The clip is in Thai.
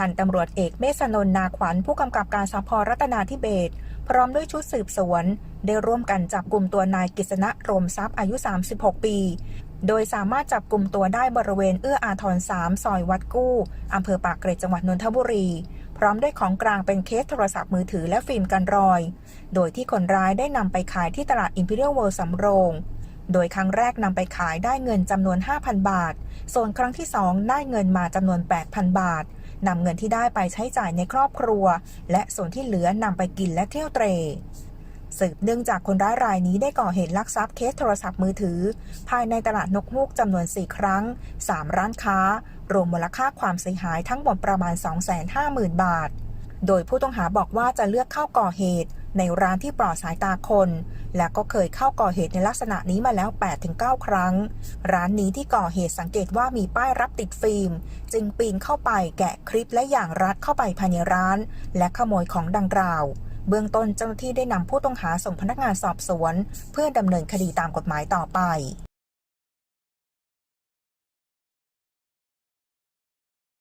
พันตำรวจเอกเมษนนท์นาขวัญผู้กำกับการสพรัตนาธิเบศพร้อมด้วยชุดสืบสวน ได้ร่วมกันจับกลุ่มตัวนายกฤษณะรมทรัพย์อายุ 36 ปี โดยสามารถจับกลุ่มตัวได้บริเวณเอื้ออาทร3ซอยวัดกู้อำเภอปากเกร็ดจังหวัดนนทบุรี พร้อมด้วยของกลางเป็นเคสโทรศัพท์มือถือและฟิล์มกันรอย โดยที่คนร้ายได้นำไปขายที่ตลาด Imperial World สำโรง โดยครั้งแรกนำไปขายได้เงินจำนวน 5,000 บาท ส่วนครั้งที่ 2 ได้เงินมาจำนวน 8,000 บาทนำเงินที่ได้ไปใช้จ่ายในครอบครัว และส่วนที่เหลือนำไปกินและเที่ยวเตรสืบเนื่องจากคนร้ายรายนี้ได้ก่อเหตุลักทรัพย์เคสโทรศัพท์มือถือ ภายในตลาดนกฮูกจำนวน 4 ครั้ง 3 ร้านค้า รวมมูลค่าความเสียหายทั้งหมดประมาณ 250,000 บาท โดยผู้ต้องหาบอกว่าจะเลือกเข้าก่อเหตุ ในร้านที่ปลอดสายตาคน และก็เคยเข้าก่อเหตุในลักษณะนี้มาแล้ว 8-9 ครั้ง ร้านนี้ที่ก่อเหตุสังเกตว่ามีป้ายรับติดฟิล์ม จึงปีนเข้าไปแกะคลิปและอย่างรัดเข้าไปภายในร้าน และขโมยของดังกล่าว เบื้องต้นเจ้าหน้าที่ได้นำผู้ต้องหาส่งพนักงานสอบสวน เพื่อดำเนินคดีตามกฎหมายต่อไป